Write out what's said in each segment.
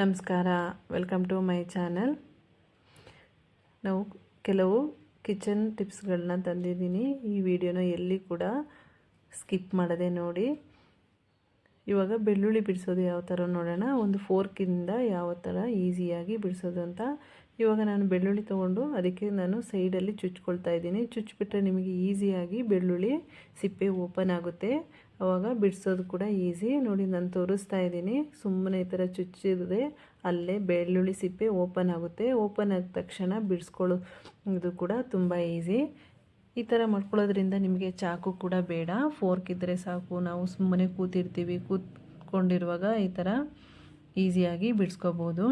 ನಮಸ್ಕಾರ welcome to my channel ನಾವು ಕೆಲವು ಕಿಚನ್ ಟಿಪ್ಸ್ಗಳನ್ನ ತಂದಿದ್ದೀನಿ. ಈ ವಿಡಿಯೋನ ಎಲ್ಲಿ ಕೂಡ ಸ್ಕಿಪ್ ಮಾಡದೆ ನೋಡಿ. ಇವಾಗ ಬೆಳ್ಳುಳ್ಳಿ ಬಿಡಿಸೋದು ಯಾವ ಥರ ನೋಡೋಣ. ಒಂದು ಫೋರ್ಕಿಂದ ಯಾವ ಥರ ಈಸಿಯಾಗಿ ಬಿಡಿಸೋದು ಅಂತ. ಇವಾಗ ನಾನು ಬೆಳ್ಳುಳ್ಳಿ ತೊಗೊಂಡು ಅದಕ್ಕೆ ನಾನು ಸೈಡಲ್ಲಿ ಚುಚ್ಕೊಳ್ತಾ ಇದ್ದೀನಿ. ಚುಚ್ಚಿಬಿಟ್ರೆ ನಿಮಗೆ ಈಸಿಯಾಗಿ ಬೆಳ್ಳುಳ್ಳಿ ಸಿಪ್ಪೆ ಓಪನ್ ಆಗುತ್ತೆ. ಆವಾಗ ಬಿಡಿಸೋದು ಕೂಡ ಈಸಿ. ನೋಡಿ ನಾನು ತೋರಿಸ್ತಾ ಇದ್ದೀನಿ. ಸುಮ್ಮನೆ ಈ ಥರ ಚುಚ್ಚಿದ್ರೆ ಅಲ್ಲೇ ಬೆಳ್ಳುಳ್ಳಿ ಸಿಪ್ಪೆ ಓಪನ್ ಆಗುತ್ತೆ. ಓಪನ್ ಆದ ತಕ್ಷಣ ಬಿಡಿಸ್ಕೊಳ್ಳೋದು ಕೂಡ ತುಂಬ ಈಸಿ. ಈ ಥರ ಮಾಡ್ಕೊಳ್ಳೋದ್ರಿಂದ ನಿಮಗೆ ಚಾಕು ಕೂಡ ಬೇಡ. ಫೋರ್ಕ್ ಇದ್ದರೆ ಸಾಕು. ನಾವು ಸುಮ್ಮನೆ ಕೂತಿರ್ತೀವಿ. ಕೂತ್ಕೊಂಡಿರುವಾಗ ಈ ಥರ ಈಸಿಯಾಗಿ ಬಿಡಿಸ್ಕೋಬೋದು.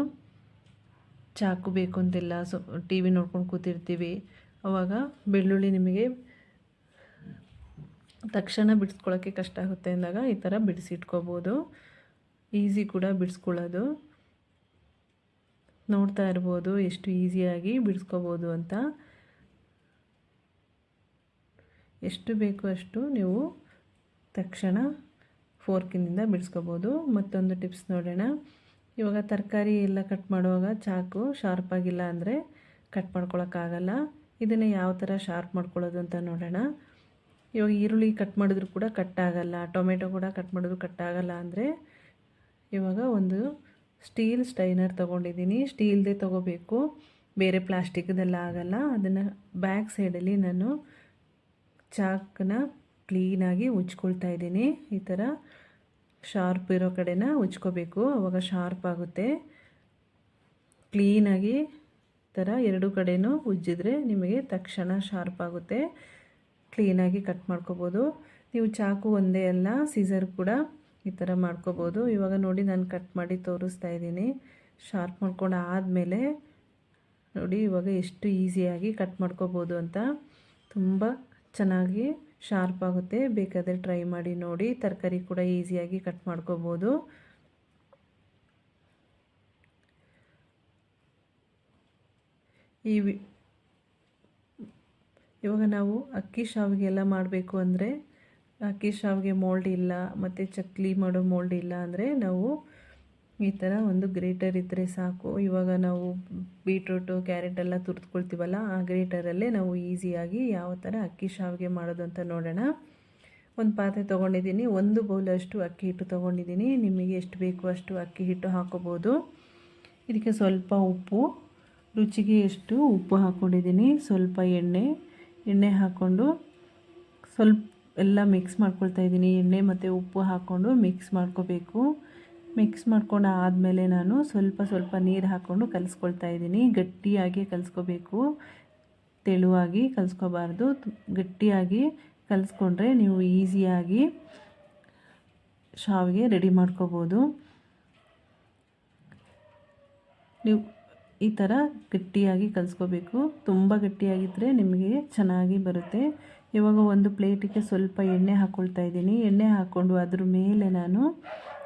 ಚಾಕು ಬೇಕು ಅಂತಿಲ್ಲ ಸೊ, ಟಿ ವಿ ನೋಡ್ಕೊಂಡು ಕೂತಿರ್ತೀವಿ. ಅವಾಗ ಬೆಳ್ಳುಳ್ಳಿ ನಿಮಗೆ ತಕ್ಷಣ ಬಿಡಿಸ್ಕೊಳ್ಳೋಕ್ಕೆ ಕಷ್ಟ ಆಗುತ್ತೆ ಅಂದಾಗ ಈ ಥರ ಬಿಡಿಸಿಟ್ಕೋಬೋದು. ಈಸಿ ಕೂಡ ಬಿಡಿಸ್ಕೊಳ್ಳೋದು. ನೋಡ್ತಾ ಇರ್ಬೋದು ಎಷ್ಟು ಈಸಿಯಾಗಿ ಬಿಡಿಸ್ಕೋಬೋದು ಅಂತ. ಎಷ್ಟು ಬೇಕು ಅಷ್ಟು ನೀವು ತಕ್ಷಣ ಫೋರ್ಕಿನಿಂದ ಬಿಡಿಸ್ಕೋಬೋದು. ಮತ್ತೊಂದು ಟಿಪ್ಸ್ ನೋಡೋಣ. ಇವಾಗ ತರಕಾರಿ ಎಲ್ಲ ಕಟ್ ಮಾಡುವಾಗ ಚಾಕು ಶಾರ್ಪಾಗಿಲ್ಲ ಅಂದರೆ ಕಟ್ ಮಾಡ್ಕೊಳಕ್ಕಾಗಲ್ಲ. ಇದನ್ನು ಯಾವ ಥರ ಶಾರ್ಪ್ ಮಾಡ್ಕೊಳ್ಳೋದು ಅಂತ ನೋಡೋಣ. ಇವಾಗ ಈರುಳ್ಳಿ ಕಟ್ ಮಾಡಿದ್ರು ಕೂಡ ಕಟ್ ಆಗಲ್ಲ, ಟೊಮೆಟೊ ಕೂಡ ಕಟ್ ಮಾಡಿದ್ರು ಕಟ್ ಆಗಲ್ಲ ಅಂದರೆ ಇವಾಗ ಒಂದು ಸ್ಟೀಲ್ ಸ್ಟೈನರ್ ತೊಗೊಂಡಿದ್ದೀನಿ. ಸ್ಟೀಲ್ದೇ ತೊಗೋಬೇಕು. ಬೇರೆ ಪ್ಲಾಸ್ಟಿಕ್ದೆಲ್ಲ ಆಗಲ್ಲ. ಅದನ್ನು ಬ್ಯಾಕ್ ಸೈಡಲ್ಲಿ ನಾನು ಚಾಕನ್ನ ಕ್ಲೀನಾಗಿ ಉಜ್ಕೊಳ್ತಾ ಇದ್ದೀನಿ. ಈ ಥರ ಶಾರ್ಪ್ ಇರೋ ಕಡೆನ ಉಜ್ಕೋಬೇಕು. ಅವಾಗ ಶಾರ್ಪ್ ಆಗುತ್ತೆ. ಕ್ಲೀನಾಗಿ ಥರ ಎರಡು ಕಡೆಯೂ ಉಜ್ಜಿದ್ರೆ ನಿಮಗೆ ತಕ್ಷಣ ಶಾರ್ಪ್ ಆಗುತ್ತೆ. ಕ್ಲೀನಾಗಿ ಕಟ್ ಮಾಡ್ಕೋಬೋದು. ನೀವು ಚಾಕು ಒಂದೇ ಅಲ್ಲ ಸೀಸರ್ ಕೂಡ ಈ ಥರ ಮಾಡ್ಕೋಬೋದು. ಇವಾಗ ನೋಡಿ ನಾನು ಕಟ್ ಮಾಡಿ ತೋರಿಸ್ತಾ ಇದ್ದೀನಿ. ಶಾರ್ಪ್ ಮಾಡ್ಕೊಂಡು ಆದಮೇಲೆ ನೋಡಿ ಇವಾಗ ಎಷ್ಟು ಈಸಿಯಾಗಿ ಕಟ್ ಮಾಡ್ಕೋಬೋದು ಅಂತ. ತುಂಬ ಚೆನ್ನಾಗಿ ಶಾರ್ಪ್ ಆಗುತ್ತೆ. ಬೇಕಾದರೆ ಟ್ರೈ ಮಾಡಿ ನೋಡಿ. ತರಕಾರಿ ಕೂಡ ಈಸಿಯಾಗಿ ಕಟ್ ಮಾಡ್ಕೋಬೋದು. ಈ ಇವಾಗ ನಾವು ಅಕ್ಕಿ ಶಾವಿಗೆ ಎಲ್ಲ ಮಾಡಬೇಕು ಅಂದರೆ ಅಕ್ಕಿ ಶಾವಿಗೆ ಮೋಲ್ಡ್ ಇಲ್ಲ, ಮತ್ತು ಚಕ್ಲಿ ಮಾಡೋ ಮೋಲ್ಡ್ ಇಲ್ಲ ಅಂದರೆ ನಾವು ಈ ಥರ ಒಂದು ಗ್ರೇಟರ್ ಇದ್ದರೆ ಸಾಕು. ಇವಾಗ ನಾವು ಬೀಟ್ರೂಟು ಕ್ಯಾರೆಟ್ ಎಲ್ಲ ತುರ್ದ್ಕೊಳ್ತೀವಲ್ಲ, ಆ ಗ್ರೇಟರಲ್ಲೇ ನಾವು ಈಸಿಯಾಗಿ ಯಾವ ಥರ ಅಕ್ಕಿ ಶಾವಿಗೆ ಮಾಡೋದು ಅಂತ ನೋಡೋಣ. ಒಂದು ಪಾತ್ರೆ ತೊಗೊಂಡಿದ್ದೀನಿ, ಒಂದು ಬೌಲಷ್ಟು ಅಕ್ಕಿ ಹಿಟ್ಟು ತೊಗೊಂಡಿದ್ದೀನಿ. ನಿಮಗೆ ಎಷ್ಟು ಬೇಕು ಅಷ್ಟು ಅಕ್ಕಿ ಹಿಟ್ಟು ಹಾಕೋಬೋದು. ಇದಕ್ಕೆ ಸ್ವಲ್ಪ ಉಪ್ಪು, ರುಚಿಗೆ ಎಷ್ಟು ಉಪ್ಪು ಹಾಕ್ಕೊಂಡಿದ್ದೀನಿ ಸ್ವಲ್ಪ ಎಣ್ಣೆ ಎಣ್ಣೆ ಹಾಕ್ಕೊಂಡು ಸ್ವಲ್ಪ ಎಲ್ಲ ಮಿಕ್ಸ್ ಮಾಡ್ಕೊಳ್ತಾ ಇದ್ದೀನಿ. ಎಣ್ಣೆ ಮತ್ತು ಉಪ್ಪು ಹಾಕ್ಕೊಂಡು ಮಿಕ್ಸ್ ಮಾಡ್ಕೋಬೇಕು. ಮಿಕ್ಸ್ ಮಾಡ್ಕೊಂಡು ಆದಮೇಲೆ ನಾನು ಸ್ವಲ್ಪ ಸ್ವಲ್ಪ ನೀರು ಹಾಕ್ಕೊಂಡು ಕಲಿಸ್ಕೊಳ್ತಾ ಇದ್ದೀನಿ. ಗಟ್ಟಿಯಾಗಿ ಕಲಿಸ್ಕೋಬೇಕು. ತೆಳುವಾಗಿ ಕಲಿಸ್ಕೋಬಾರ್ದು. ಗಟ್ಟಿಯಾಗಿ ಕಲಿಸ್ಕೊಂಡ್ರೆ ನೀವು ಈಸಿಯಾಗಿ ಶಾವಿಗೆ ರೆಡಿ ಮಾಡ್ಕೋಬೋದು. ನೀವು ಈ ಥರ ಗಟ್ಟಿಯಾಗಿ ಕಲಿಸ್ಕೋಬೇಕು. ತುಂಬ ಗಟ್ಟಿಯಾಗಿದ್ದರೆ ನಿಮಗೆ ಚೆನ್ನಾಗಿ ಬರುತ್ತೆ. ಇವಾಗ ಒಂದು ಪ್ಲೇಟಿಗೆ ಸ್ವಲ್ಪ ಎಣ್ಣೆ ಹಾಕ್ಕೊಳ್ತಾ ಇದ್ದೀನಿ. ಎಣ್ಣೆ ಹಾಕ್ಕೊಂಡು ಅದ್ರ ಮೇಲೆ ನಾನು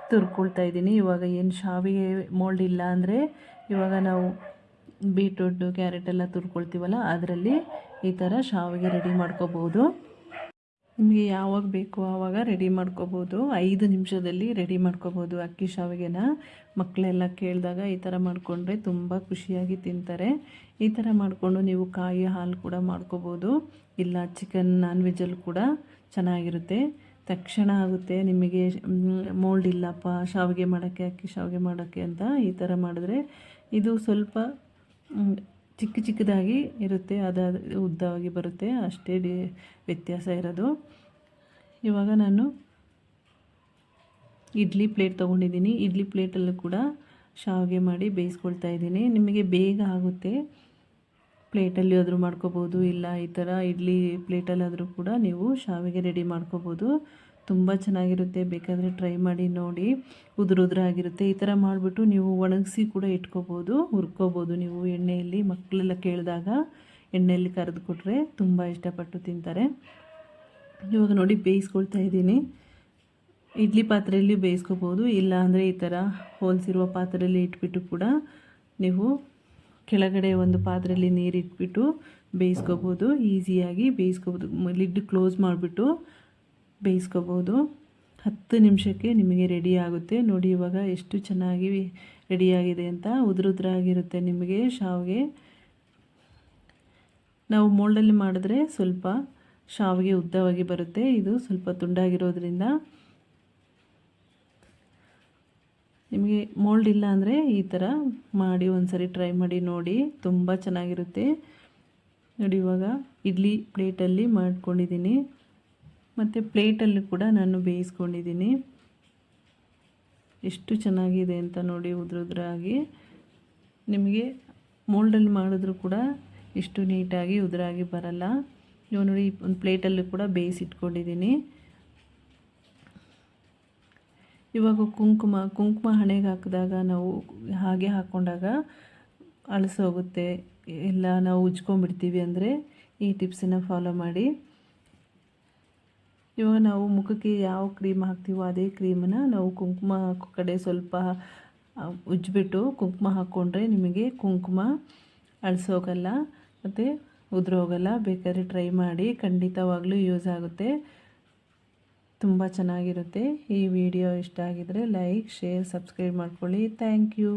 ತುರ್ಕೊಳ್ತಾ ಇದ್ದೀನಿ. ಇವಾಗ ಏನು ಶಾವಿಗೆ ಮೋಲ್ಡ್ ಇಲ್ಲ ಅಂದರೆ ಇವಾಗ ನಾವು ಬೀಟ್ರೂಟು ಕ್ಯಾರೆಟ್ ಎಲ್ಲ ತುರ್ಕೊಳ್ತೀವಲ್ಲ, ಅದರಲ್ಲಿ ಈ ಥರ ಶಾವಿಗೆ ರೆಡಿ ಮಾಡ್ಕೋಬೋದು. ನಿಮಗೆ ಯಾವಾಗ ಬೇಕು ಆವಾಗ ರೆಡಿ ಮಾಡ್ಕೋಬೋದು. ಐದು ನಿಮಿಷದಲ್ಲಿ ರೆಡಿ ಮಾಡ್ಕೋಬೋದು ಅಕ್ಕಿ ಶಾವಿಗೆನ. ಮಕ್ಕಳೆಲ್ಲ ಕೇಳಿದಾಗ ಈ ಥರ ಮಾಡಿಕೊಂಡ್ರೆ ತುಂಬ ಖುಷಿಯಾಗಿ ತಿಂತಾರೆ. ಈ ಥರ ಮಾಡಿಕೊಂಡು ನೀವು ಕಾಯಿ ಹಾಲು ಕೂಡ ಮಾಡ್ಕೋಬೋದು. ಇಲ್ಲ ಚಿಕನ್ ನಾನ್ ವೆಜ್ಜಲ್ಲಿ ಕೂಡ ಚೆನ್ನಾಗಿರುತ್ತೆ. ತಕ್ಷಣ ಆಗುತ್ತೆ ನಿಮಗೆ ಮೋಲ್ಡ್ ಇಲ್ಲಪ್ಪ, ಶಾವಿಗೆ ಮಾಡೋಕ್ಕೆ, ಅಕ್ಕಿ ಶಾವಿಗೆ ಮಾಡೋಕ್ಕೆ ಅಂತ ಈ ಥರ ಮಾಡಿದ್ರೆ ಇದು ಸ್ವಲ್ಪ ಚಿಕ್ಕ ಚಿಕ್ಕದಾಗಿ ಇರುತ್ತೆ ಅದಾದ ಉದ್ದವಾಗಿ ಬರುತ್ತೆ, ಅಷ್ಟೇ ಡಿ, ವ್ಯತ್ಯಾಸ ಇರೋದು. ಇವಾಗ ನಾನು ಇಡ್ಲಿ ಪ್ಲೇಟ್ ತೊಗೊಂಡಿದ್ದೀನಿ. ಇಡ್ಲಿ ಪ್ಲೇಟಲ್ಲೂ ಕೂಡ ಶಾವಿಗೆ ಮಾಡಿ ಬೇಯಿಸ್ಕೊಳ್ತಾ ಇದ್ದೀನಿ. ನಿಮಗೆ ಬೇಗ ಆಗುತ್ತೆ. ಪ್ಲೇಟಲ್ಲಿ ಆದರೂ ಮಾಡ್ಕೋಬೋದು, ಇಲ್ಲ ಈ ಥರ ಇಡ್ಲಿ ಪ್ಲೇಟಲ್ಲಾದರೂ ಕೂಡ ನೀವು ಶಾವಿಗೆ ರೆಡಿ ಮಾಡ್ಕೋಬೋದು. ತುಂಬ ಚೆನ್ನಾಗಿರುತ್ತೆ, ಬೇಕಾದರೆ ಟ್ರೈ ಮಾಡಿ ನೋಡಿ. ಉದುರು ಉದುರಾಗಿರುತ್ತೆ ಈ ಥರ ಮಾಡಿಬಿಟ್ಟು ನೀವು ಒಣಗಿಸಿ ಕೂಡ ಇಟ್ಕೋಬೋದು, ಹುರ್ಕೋಬೋದು. ನೀವು ಎಣ್ಣೆಯಲ್ಲಿ ಮಕ್ಕಳೆಲ್ಲ ಕೇಳಿದಾಗ ಎಣ್ಣೆಯಲ್ಲಿ ಕರೆದು ಕೊಟ್ಟರೆ ತುಂಬ ಇಷ್ಟಪಟ್ಟು ತಿಂತಾರೆ. ಇವಾಗ ನೋಡಿ ಬೇಯಿಸ್ಕೊಳ್ತಾ ಇದ್ದೀನಿ. ಇಡ್ಲಿ ಪಾತ್ರೆಯಲ್ಲಿ ಬೇಯಿಸ್ಕೋಬೋದು ಇಲ್ಲ ಅಂದರೆ ಈ ಥರ ಹೋಲಿಸಿರುವ ಪಾತ್ರೆಯಲ್ಲಿ ಇಟ್ಬಿಟ್ಟು ಕೂಡ ನೀವು ಕೆಳಗಡೆ ಒಂದು ಪಾತ್ರೆಯಲ್ಲಿ ನೀರು ಇಟ್ಬಿಟ್ಟು ಬೇಯಿಸ್ಕೋಬೋದು. ಈಸಿಯಾಗಿ ಬೇಯಿಸ್ಕೋಬೋದು. ಲಿಡ್ ಕ್ಲೋಸ್ ಮಾಡಿಬಿಟ್ಟು ಬೇಯಿಸ್ಕೋಬೋದು. ಹತ್ತು ನಿಮಿಷಕ್ಕೆ ನಿಮಗೆ ರೆಡಿ ಆಗುತ್ತೆ. ನೋಡಿ ಇವಾಗ ಎಷ್ಟು ಚೆನ್ನಾಗಿ ರೆಡಿಯಾಗಿದೆ ಅಂತ ಉದುರುದ್ರಾಗಿರುತ್ತೆ ನಿಮಗೆ ಶಾವಿಗೆ. ನಾವು ಮೋಲ್ಡಲ್ಲಿ ಮಾಡಿದ್ರೆ ಸ್ವಲ್ಪ ಶಾವಿಗೆ ಉದ್ದವಾಗಿ ಬರುತ್ತೆ. ಇದು ಸ್ವಲ್ಪ ತುಂಡಾಗಿರೋದ್ರಿಂದ ನಿಮಗೆ ಮೋಲ್ಡ್ ಇಲ್ಲ ಅಂದರೆ ಈ ಥರ ಮಾಡಿ ಒಂದ್ಸರಿ ಟ್ರೈ ಮಾಡಿ ನೋಡಿ. ತುಂಬ ಚೆನ್ನಾಗಿರುತ್ತೆ. ನೋಡಿ ಇವಾಗ ಇಡ್ಲಿ ಪ್ಲೇಟಲ್ಲಿ ಮಾಡ್ಕೊಂಡಿದ್ದೀನಿ. ಮತ್ತು ಪ್ಲೇಟಲ್ಲಿ ಕೂಡ ನಾನು ಬೇಯಿಸ್ಕೊಂಡಿದ್ದೀನಿ. ಎಷ್ಟು ಚೆನ್ನಾಗಿದೆ ಅಂತ ನೋಡಿ ಉದುರುದ್ರಾಗಿ. ನಿಮಗೆ ಮೋಲ್ಡಲ್ಲಿ ಮಾಡಿದ್ರೂ ಕೂಡ ಇಷ್ಟು ನೀಟಾಗಿ ಉದುರಾಗಿ ಬರಲ್ಲ. ನೀವು ನೋಡಿ, ಒಂದು ಪ್ಲೇಟಲ್ಲಿ ಕೂಡ ಬೇಯಿಸಿಟ್ಕೊಂಡಿದ್ದೀನಿ. ಇವಾಗ ಕುಂಕುಮ ಕುಂಕುಮ ಹಣೆಗೆ ಹಾಕಿದಾಗ ನಾವು ಹಾಗೆ ಹಾಕ್ಕೊಂಡಾಗ ಅಳಸೋಗುತ್ತೆ. ಎಲ್ಲ ನಾವು ಉಜ್ಕೊಂಡ್ಬಿಡ್ತೀವಿ ಅಂದರೆ ಈ ಟಿಪ್ಸನ್ನು ಫಾಲೋ ಮಾಡಿ. ಇವಾಗ ನಾವು ಮುಖಕ್ಕೆ ಯಾವ ಕ್ರೀಮ್ ಹಾಕ್ತೀವೋ ಅದೇ ಕ್ರೀಮನ್ನ ನಾವು ಕುಂಕುಮ ಕಡೆ ಸ್ವಲ್ಪ ಉಜ್ಜಿಬಿಟ್ಟು ಕುಂಕುಮ ಹಾಕ್ಕೊಂಡ್ರೆ ನಿಮಗೆ ಕುಂಕುಮ ಅಳಿಸೋಗಲ್ಲ, ಮತ್ತು ಉದುರೋಗಲ್ಲ. ಬೇಕಾದ್ರೆ ಟ್ರೈ ಮಾಡಿ, ಖಂಡಿತವಾಗ್ಲೂ ಯೂಸ್ ಆಗುತ್ತೆ. ತುಂಬ ಚೆನ್ನಾಗಿರುತ್ತೆ. ಈ ವಿಡಿಯೋ ಇಷ್ಟ ಆಗಿದರೆ ಲೈಕ್ ಶೇರ್ ಸಬ್ಸ್ಕ್ರೈಬ್ ಮಾಡ್ಕೊಳ್ಳಿ. Thank you